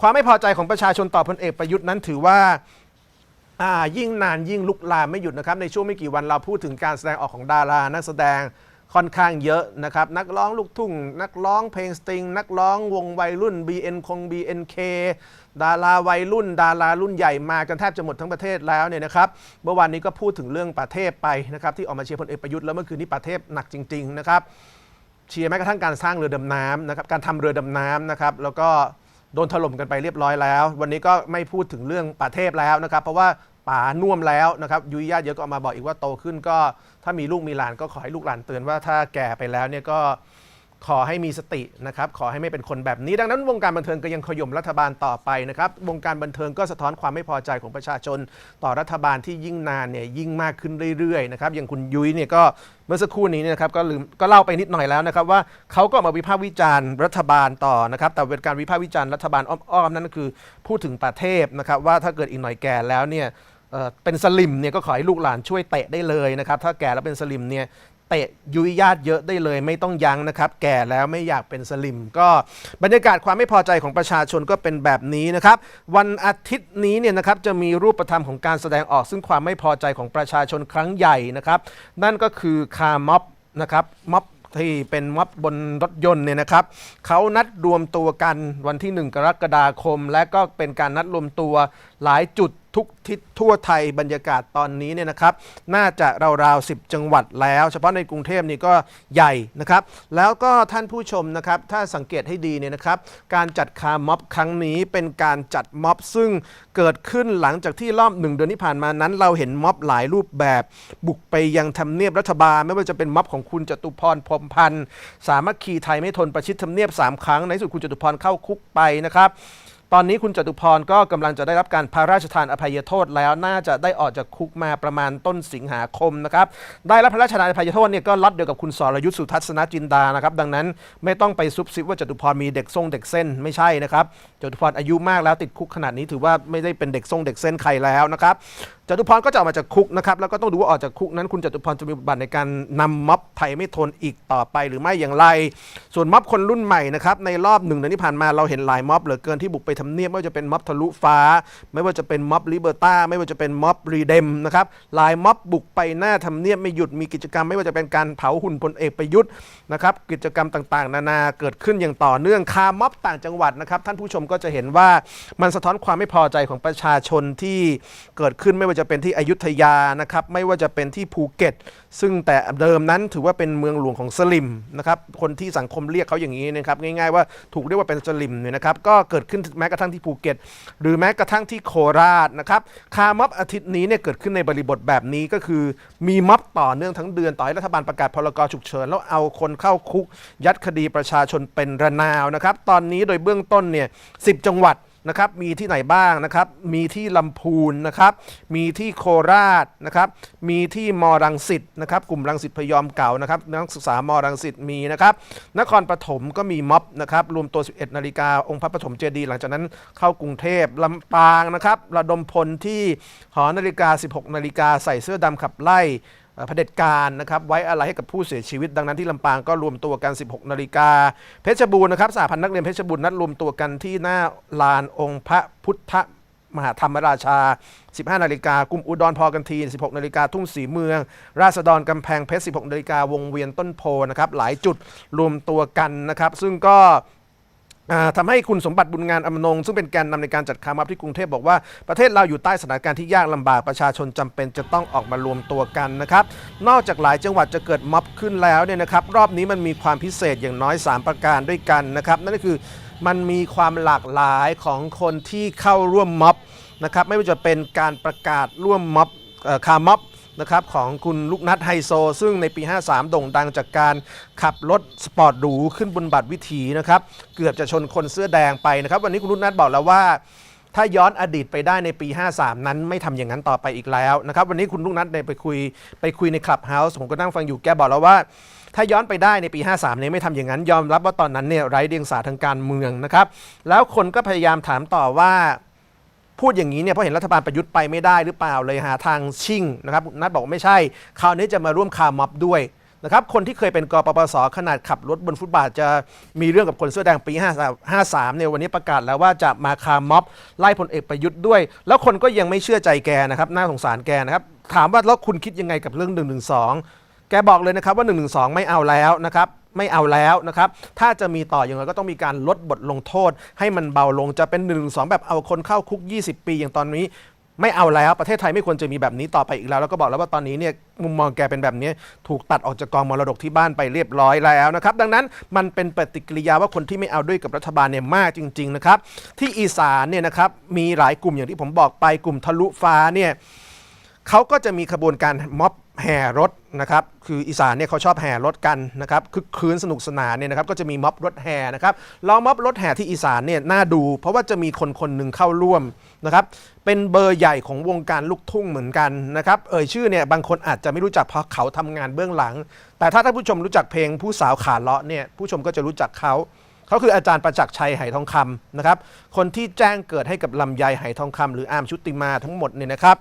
ความไม่พอใจของประชาชนต่อพลเอกประยุทธ์นั้นถือว่าายิ่งนานยิ่งลุกลามไม่หยุดนะครับในช่วงไม่กี่วันเราพูดถึงการแสดงออกของดารา นักแสดงค่อนข้างเยอะนะครับ นักร้องลูกทุ่ง นักร้องเพลงสตริง นักร้องวงวัยรุ่น BN คง BNK ดาราวัยรุ่น ดารารุ่นใหญ่มากันแทบจะหมดทั้งประเทศแล้วเนี่ยนะครับเมื่อวานนี้ก็พูดถึงเรื่องประเทศไปนะครับที่ออกมาเชียร์พลเอกประยุทธ์แล้วเมื่อคืนนี้ประเทศหนักจริง ๆ นะครับ เชียร์แม้กระทั่งการสร้างเรือดำน้ำนะครับการทำเรือดำน้ำนะครับแล้วก็ โดนถล่มกันไปเรียบร้อยแล้ว วันนี้ก็ไม่พูดถึงเรื่องป่าเทพแล้วนะครับ เพราะว่าป่าน่วมแล้วนะครับยุยญาติเยอะก็ออกมาบอกอีกว่าโตขึ้นก็ ถ้ามีลูกมีหลานก็ขอให้ลูกหลานเตือนว่าถ้าแก่ไปแล้วเนี่ยก็ ขอให้มีสตินะครับขอให้ไม่เป็นคนแบบนี้ ดังนั้นวงการบันเทิงก็ยังขย่มรัฐบาลต่อไปนะครับวงการบันเทิงก็สะท้อนความไม่พอใจของประชาชน ต่อรัฐบาลที่ยิ่งนานเนี่ยยิ่งมากขึ้นเรื่อยๆนะครับอย่างคุณยุ้ยเนี่ยก็เมื่อสักครู่นี้เนี่ยนะครับก็ลืมก็เล่าไปนิดหน่อยแล้วนะครับว่าเขาก็มาวิพากษ์วิจารณ์รัฐบาลต่อนะครับแต่เป็นการวิพากษ์วิจารณ์รัฐบาลอ้อมๆนั่นก็คือพูดถึงประเทศนะครับว่าถ้าเกิดอีกหน่อยแก่แล้วเนี่ยเอ่อเป็นสลิมเนี่ยก็ขอให้ลูกหลานช่วยเตะได้เลยนะครับถ้าแก่แล้วเป็นสลิมเนี่ย เตะยุยญาติเยอะได้เลยไม่ต้องยั้งนะครับ แก่แล้วไม่อยากเป็นสลิม ก็บรรยากาศความไม่พอใจของประชาชนก็เป็นแบบนี้นะครับ วันอาทิตย์นี้เนี่ยนะครับจะมีรูปธรรมของการแสดงออก ซึ่งความไม่พอใจของประชาชนครั้งใหญ่นะครับ นั่นก็คือคาร์ม็อบนะครับม็อบที่เป็นม็อบบนรถยนต์เนี่ยนะครับเขานัดรวมตัวกันวันที่ 1 กรกฎาคม และก็เป็นการนัดรวมตัวหลายจุด ทุกทิศทั่วไทยบรรยากาศตอนนี้เนี่ยนะครับ น่าจะราวๆ 10 จังหวัดแล้ว เฉพาะในกรุงเทพนี่ก็ใหญ่นะครับ แล้วก็ท่านผู้ชมนะครับถ้าสังเกตให้ดีเนี่ยนะครับ การจัดคาร์ม็อบครั้งนี้เป็นการจัดม็อบซึ่งเกิดขึ้นหลังจากที่รอบหนึ่งเดือนที่ผ่านมานั้น เราเห็นม็อบหลายรูปแบบ บุกไปยังทำเนียบรัฐบาล ไม่ว่าจะเป็นม็อบของคุณจตุพรพรมพันธ์สามัคคีไทยไม่ทนประชิดทำเนียบสามครั้งในสุดคุณจตุพรเข้าคุกไปนะครับ ตอนนี้คุณจตุพรก็กำลังจะได้รับการพระราชทานอภัยโทษแล้วน่าจะได้ออกจากคุกมาประมาณต้นสิงหาคมนะครับได้รับพระราชทานอภัยโทษเนี่ยก็ล็อตเดียวกับคุณสรยุทธสุทัศนจินดานะครับดังนั้นไม่ต้องไปซุบซิบว่าจตุพรมีเด็กทรงเด็กเส้นไม่ใช่นะครับจตุพรอายุมากแล้วติดคุกขนาดนี้ถือว่าไม่ได้เป็นเด็กทรงเด็กเส้นใครแล้วนะครับจตุพรก็จะออกมาจากคุกนะครับแล้วก็ต้องดูว่าออกจากคุกนั้น คุณจตุพรจะมีบทบาทในการนำม็อบไทยไม่ทนอีกต่อไปหรือไม่อย่างไร ส่วนม็อบคนรุ่นใหม่นะครับในรอบหนึ่งเดือนที่ผ่านมาเราเห็นหลายม็อบเหลือเกินที่บุกไปทำเนียบไม่ว่าจะเป็นม็อบทะลุฟ้า ไม่ว่าจะเป็นม็อบลิเบอร์ตาไม่ว่าจะเป็นม็อบรีเดมนะครับหลายม็อบบุกไปหน้าทำเนียบไม่หยุดมีกิจกรรม ไม่ว่าจะเป็นการเผาหุ่นพลเอกประยุทธ์นะครับกิจกรรมต่างๆ นานาเกิดขึ้นอย่างต่อเนื่องคาม็อบต่างจังหวัดนะครับท่านผู้ชมก็จะเห็นว่ามันสะท้อนความไม่พอใจของประชาชนที่เกิดขึ้นไม่ว่าจะเป็นที่อยุธยานะครับไม่ว่าจะเป็นที่ภูเก็ต ซึ่งแต่เดิมนั้นถือว่าเป็นเมืองหลวงของสลิมนะครับคนที่สังคมเรียกเขาอย่างนี้นะครับง่ายๆว่าถูกเรียกว่าเป็นสลิมเนี่ยนะครับก็เกิดขึ้นแม้กระทั่งที่ภูเก็ต หรือแม้กระทั่งที่โคราชนะครับคาม็อบอาทิตย์นี้เนี่ยเกิดขึ้นในบริบทแบบนี้ก็คือ มีม็อบต่อเนื่องทั้งเดือนต่อให้รัฐบาลประกาศพรกฉุกเฉินแล้วเอาคนเข้าคุก ยัดคดีประชาชนเป็นระนาวนะครับตอนนี้โดยเบื้องต้นเนี่ยสิจังหวัด นะครับมีที่ไหนบ้างนะครับ มีที่ลำพูนนะครับ มีที่โคราชนะครับ มีที่มรังสิตนะครับ กลุ่มรังสิตพยอมเก่านะครับนักศึกษามรังสิตมีนะครับ นครปฐมก็มีม็อบนะครับ รวมตัว 11 นาฬิกาองค์พระปฐมเจดีย์หลังจากนั้นเข้ากรุงเทพลำปางนะครับ ระดมพลที่หอนาฬิกา 16 นาฬิกาใส่เสื้อดำขับไล่ เอ่อเผด็จการนะครับไว้อะไรให้กับผู้เสียชีวิต ดังนั้นที่ลำปางก็รวมตัวกัน 16 นาฬิกา เพชรบูรณ์นะครับสหพันธ์นักเรียนเพชรบูรณ์นัดรวมตัวกันที่หน้าลานองค์พระพุทธมหาธรรมราชา 15 นาฬิกากลุ่มอุดรพอกันที 16 นาฬิกาทุ่งสีเมือง ราษฎรกำแพงเพชร 16 นาฬิกาวงเวียนต้นโพนะครับหลายจุดรวมตัวกันนะครับ ซึ่งก็ ทำให้คุณสมบัติบุญงานอำนง ซึ่งเป็นแกนนำในการจัดคาร์มับที่กรุงเทพบอกว่าประเทศเราอยู่ใต้สถานการณ์ที่ยากลำบากประชาชนจำเป็นจะต้องออกมารวมตัวกันนะครับ นอกจากหลายจังหวัดจะเกิดม็อบขึ้นแล้วเนี่ยนะครับ รอบนี้มันมีความพิเศษอย่างน้อย 3 ประการด้วยกันนะครับ นั่นก็คือมันมีความหลากหลายของคนที่เข้าร่วมม็อบนะครับไม่ว่าจะเป็นการประกาศร่วมม็อบคาร์ม็อบ นะครับของคุณลูกนัดไฮโซ ซึ่งในปี 53 โด่งดังจากการขับรถสปอร์ตหรูขึ้นบนบัตรวิถีนะครับเกือบจะชนคนเสื้อแดงไปนะครับวันนี้คุณลูกนัดบอกแล้วว่าถ้าย้อนอดีตไปได้ในปี 53 นั้นไม่ทำอย่างนั้นต่อไปอีกแล้วนะครับวันนี้คุณลูกนัดไปคุยไปคุยในคลับเฮาส์ผมก็นั่งฟังอยู่แกบอกแล้วว่า ถ้าย้อนไปได้ในปี 53เนี่ยไม่ทำอย่างนั้นยอมรับว่าตอนนั้นเนี่ยไร้เดียงสาทางการเมืองนะครับแล้วคนก็พยายามถามต่อว่า พูดอย่างนี้เนี่ยเพราะเห็นรัฐบาลประยุทธ์ไปไม่ได้หรือเปล่าเลยหาทางชิ่งนะครับนัดบอกว่าไม่ใช่ คราวนี้จะมาร่วมคาร์ม็อบด้วยนะครับคนที่เคยเป็นกปปสขนาดขับรถบนฟุตบาทจะมีเรื่องกับคนเสื้อแดงปี 53เนี่ยวันนี้ประกาศแล้วว่าจะมาคาร์ม็อบไล่พลเอกประยุทธ์ด้วย แล้วคนก็ยังไม่เชื่อใจแกนะครับน่าสงสารแกนะครับ ถามว่าแล้วคุณคิดยังไงกับเรื่อง112แกบอกเลยนะครับว่า112ไม่เอาแล้วนะครับ ไม่เอาแล้วนะครับ ถ้าจะมีต่ออย่างไรก็ต้องมีการลดบทลงโทษ ให้มันเบาลงจะเป็น112แบบเอาคนเข้าคุก 20 ปีอย่างตอนนี้ไม่เอาแล้วประเทศไทยไม่ควรจะมีแบบนี้ต่อไปอีกแล้ว แล้วก็บอกแล้วว่าตอนนี้เนี่ยมุมมองแกเป็นแบบนี้ ถูกตัดออกจากกองมรดกที่บ้านไปเรียบร้อยแล้วนะครับ ดังนั้นมันเป็นปฏิกิริยาว่าคนที่ไม่เอาด้วยกับรัฐบาลเนี่ยมากจริง ๆ นะครับ ที่อีสานเนี่ยนะครับมีหลายกลุ่มอย่างที่ผมบอกไปกลุ่มทะลุฟ้าเนี่ยเขาก็จะมีขบวนการม็อบ แห่รถนะครับคืออีสานเนี่ยเขาชอบแห่รถกันนะครับคึกคืนสนุกสนานเนี่ยนะครับก็จะมีม็อบรถแห่นะครับลองม็อบรถแห่ที่อีสานเนี่ยน่าดู เพราะว่าจะมีคนคนหนึ่งเข้าร่วมนะครับเป็นเบอร์ใหญ่ของวงการลูกทุ่งเหมือนกันนะครับเอ่ยชื่อเนี่ยบางคนอาจจะไม่รู้จักเพราะเขาทำงานเบื้องหลัง แต่ถ้าท่านผู้ชมรู้จักเพลงผู้สาวขาเลาะเนี่ยผู้ชมก็จะรู้จักเขา เขาคืออาจารย์ประจักษ์ชัยไหทองคำนะครับ คนที่แจ้งเกิดให้กับลำไยไหทองคำหรืออาร์มชุติมาทั้งหมดเนี่ยนะครับ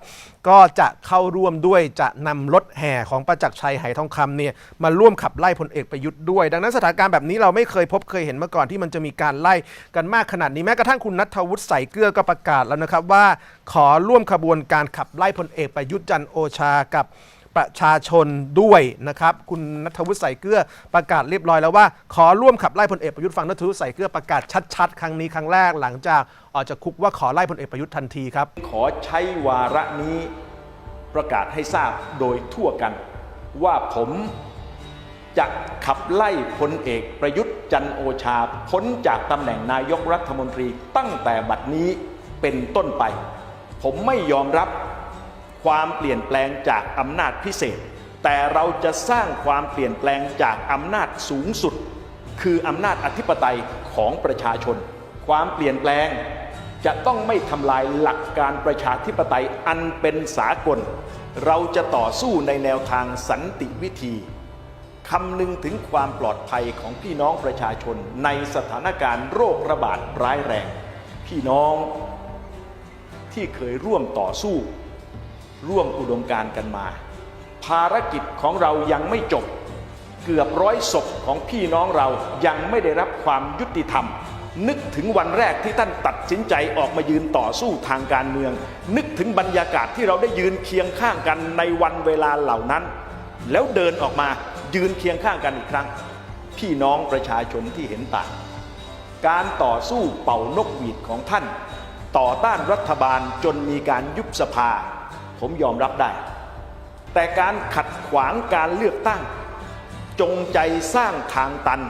ก็จะเข้าร่วมด้วยจะนำรถแห่ของประจักษ์ชัยไหทองคำเนี่ยมาร่วมขับไล่พลเอกประยุทธ์ด้วย ดังนั้นสถานการณ์แบบนี้เราไม่เคยพบเคยเห็นมาก่อนที่มันจะมีการไล่กันมากขนาดนี้แม้กระทั่งคุณนัทวุฒิใส่เกลือก็ประกาศแล้วนะครับว่าขอร่วมขบวนการขับไล่พลเอกประยุทธ์จันโอชากับ ประชาชนด้วยนะครับ คุณนัทวุฒิใส่เกลือประกาศเรียบร้อยแล้วว่า ขอร่วมขับไล่พลเอกประยุทธ์ฟังนัทวุฒิใส่เกลือประกาศชัดๆ ครั้งนี้ครั้งแรกหลังจากออกจากคุกว่าขอไล่พลเอกประยุทธ์ทันทีครับ ขอใช้วาระนี้ประกาศให้ทราบโดยทั่วกัน ว่าผมจะขับไล่พลเอกประยุทธ์จันโอชาพ้นจากตำแหน่งนายกรัฐมนตรีตั้งแต่บัดนี้เป็นต้นไป ผมไม่ยอมรับ ความเปลี่ยนแปลงจากอำนาจพิเศษ แต่เราจะสร้างความเปลี่ยนแปลงจากอำนาจสูงสุด คืออำนาจอธิปไตยของประชาชน ความเปลี่ยนแปลงจะต้องไม่ทำลายหลักการประชาธิปไตยอันเป็นสากล เราจะต่อสู้ในแนวทางสันติวิธีคำนึงถึงความปลอดภัยของพี่น้องประชาชนในสถานการณ์โรคระบาดร้ายแรง พี่น้องที่เคยร่วมต่อสู้ ร่วมอุดมการกันมา ภารกิจของเรายังไม่จบ เกือบร้อยศพของพี่น้องเรายังไม่ได้รับความยุติธรรม นึกถึงวันแรกที่ท่านตัดสินใจออกมายืนต่อสู้ทางการเมือง นึกถึงบรรยากาศที่เราได้ยืนเคียงข้างกันในวันเวลาเหล่านั้น แล้วเดินออกมายืนเคียงข้างกันอีกครั้ง พี่น้องประชาชนที่เห็นต่างการต่อสู้เป่านกหวีดของท่าน ต่อต้านรัฐบาลจนมีการยุบสภา ผมยอมรับได้ แต่การขัดขวางการเลือกตั้ง จงใจสร้างทางตัน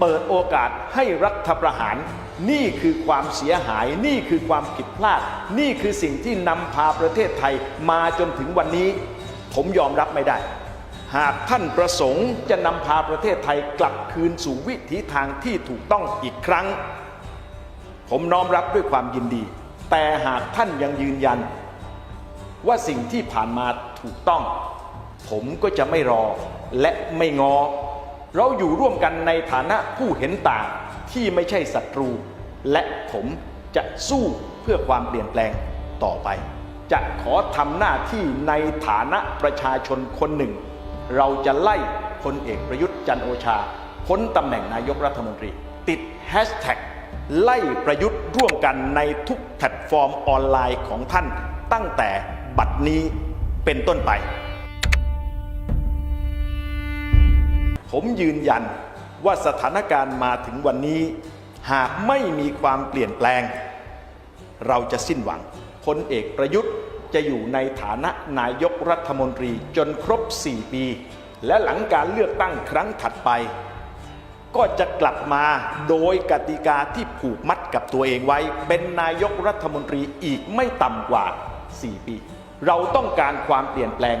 เปิดโอกาสให้รัฐประหาร นี่คือความเสียหาย นี่คือความผิดพลาด นี่คือสิ่งที่นำพาประเทศไทยมาจนถึงวันนี้ ผมยอมรับไม่ได้ หากท่านประสงค์จะนำพาประเทศไทยกลับคืนสู่วิถีทางที่ถูกต้องอีกครั้ง ผมน้อมรับด้วยความยินดี แต่หากท่านยังยืนยัน ว่าสิ่งที่ผ่านมาถูกต้อง ผมก็จะไม่รอและไม่งอ เราอยู่ร่วมกันในฐานะผู้เห็นต่างที่ไม่ใช่ศัตรู และผมจะสู้เพื่อความเปลี่ยนแปลงต่อไป จะขอทำหน้าที่ในฐานะประชาชนคนหนึ่ง เราจะไล่พลเอกประยุทธ์จันโอชาพ้นตำแหน่งนายกรัฐมนตรี ติดแฮชแท็กไล่ประยุทธ์ร่วมกันในทุกแพลตฟอร์มออนไลน์ของท่านตั้งแต่ บัดนี้เป็นต้นไป ผมยืนยันว่าสถานการณ์มาถึงวันนี้ หากไม่มีความเปลี่ยนแปลง เราจะสิ้นหวังพลเอกประยุทธ์จะอยู่ในฐานะนายกรัฐมนตรีจนครบ 4 ปี และหลังการเลือกตั้งครั้งถัดไป ก็จะกลับมาโดยกติกาที่ผูกมัดกับตัวเองไว้ เป็นนายกรัฐมนตรีอีกไม่ต่ำกว่า 4 ปี เราต้องการความเปลี่ยนแปลง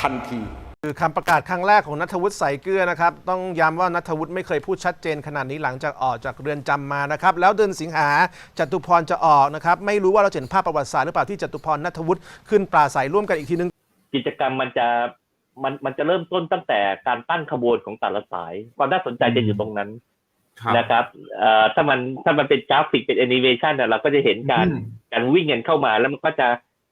ทันที คือคำประกาศครั้งแรกของนัทวุฒิใส่เกลือนะครับ ต้องย้ำว่านัทวุฒิไม่เคยพูดชัดเจนขนาดนี้หลังจากออกจากเรือนจำมานะครับ แล้วเดือนสิงหาจตุพรจะออกนะครับ ไม่รู้ว่าเราจะเห็นภาพประวัติศาสตร์หรือเปล่าที่จตุพรนัทวุฒิขึ้นปราศัยร่วมกันอีกทีนึง กิจกรรมมันจะมันมันจะเริ่มต้นตั้งแต่การตั้งขบวนของแต่ละสาย ความน่าสนใจจะอยู่ตรงนั้นครับนะครับเอ่อถ้ามันถ้ามันเป็นกราฟิกเป็นแอนิเมชันเราก็จะเห็นการอืมการวิ่งกันเข้ามาแล้วมันก็จะ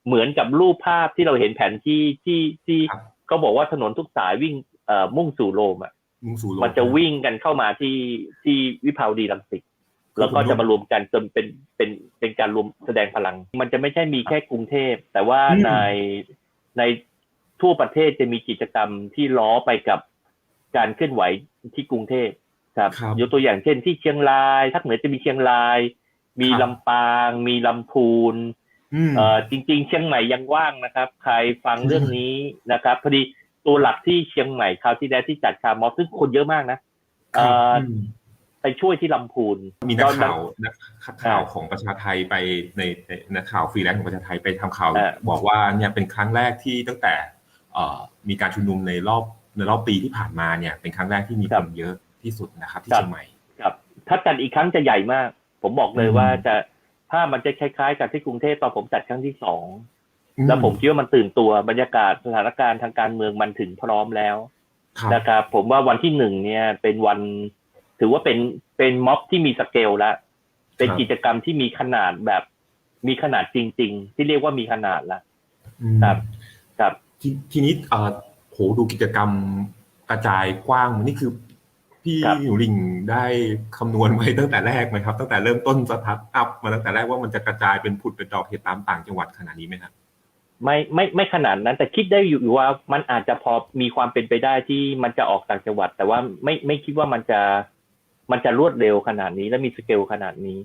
เหมือนกับรูปภาพที่เราเห็นแผนที่ที่ที่ครับเขาบอกว่าถนนทุกสายวิ่งเอ่อมุ่งสู่โรมอะมุ่งสู่โลกมันจะวิ่งกันเข้ามาที่ที่วิภาวดีรังสิตแล้วก็จะมารวมกันจนเป็นเป็นเป็นการรวมแสดงพลัง มันจะไม่ใช่มีแค่กรุงเทพ แต่ว่าในในทั่วประเทศจะมีกิจกรรมที่ล้อไปกับการเคลื่อนไหวที่กรุงเทพครับครับยกตัวอย่างเช่นที่เชียงรายทักเหนือจะมีเชียงราย มีครับลำปาง มีลำพูนอืม เอ่อจริง ๆ เชียงใหม่ยังว่างนะครับ ใครฟังเรื่องนี้นะครับพอดีตัวหลักที่เชียงใหม่คราวที่แล้วที่จัดคาร์มอสซึ่งคนเยอะมากนะเอ่ออืมไปช่วยที่ลำพูนมีนักตอข่าวนักข่าวของประชาไทยไปในในนักข่าวฟรีแลนซ์ของประชาไทยไปทำข่าวเออบอกว่าเนี่ยเป็นครั้งแรกที่ตั้งแต่เอ่อมีการชุมนุมในรอบในรอบปีที่ผ่านมาเนี่ย เป็นครั้งแรกที่มีคนเยอะที่สุดนะครับ ที่เชียงใหม่ครับ ถ้าจัดอีกครั้งจะใหญ่มาก ผมบอกเลยอืมว่าจะ ภาพมันจะคล้ายๆ กับที่กรุงเทพตอนผมจัดครั้งที่สองอืแล้วผมคิดว่ามันตื่นตัวบรรยากาศสถานการณ์ทางการเมืองมันถึงพร้อมแล้วครับนะครับผมว่าวันที่หนึ่งเนี่ย เป็นวัน ถือว่าเป็นเป็นม็อบที่มีสเกลแล้วเป็นกิจกรรมที่มีขนาดแบบ มีขนาดจริง ๆ ที่เรียกว่ามีขนาดละอืมครับครับททีนี้เอ่อโหดูกิจกรรมกระจายกว้างนี่คือ พี่ครับหนูลิงได้คำนวณไว้ตั้งแต่แรกไหมครับ ตั้งแต่เริ่มต้นสตาร์ทอัพมาตั้งแต่แรกว่ามันจะกระจายเป็นผุดเป็นดอกเห็ดตามต่างจังหวัดขนาดนี้ไหมครับไม่ไม่ไม่ขนาดนั้นแต่คิดได้อยู่ว่ามันอาจจะพอมีความเป็นไปได้ที่มันจะออกต่างจังหวัด แต่ว่าไม่ไม่คิดว่ามันจะมันจะรวดเร็วขนาดนี้และมีสเกลขนาดนี้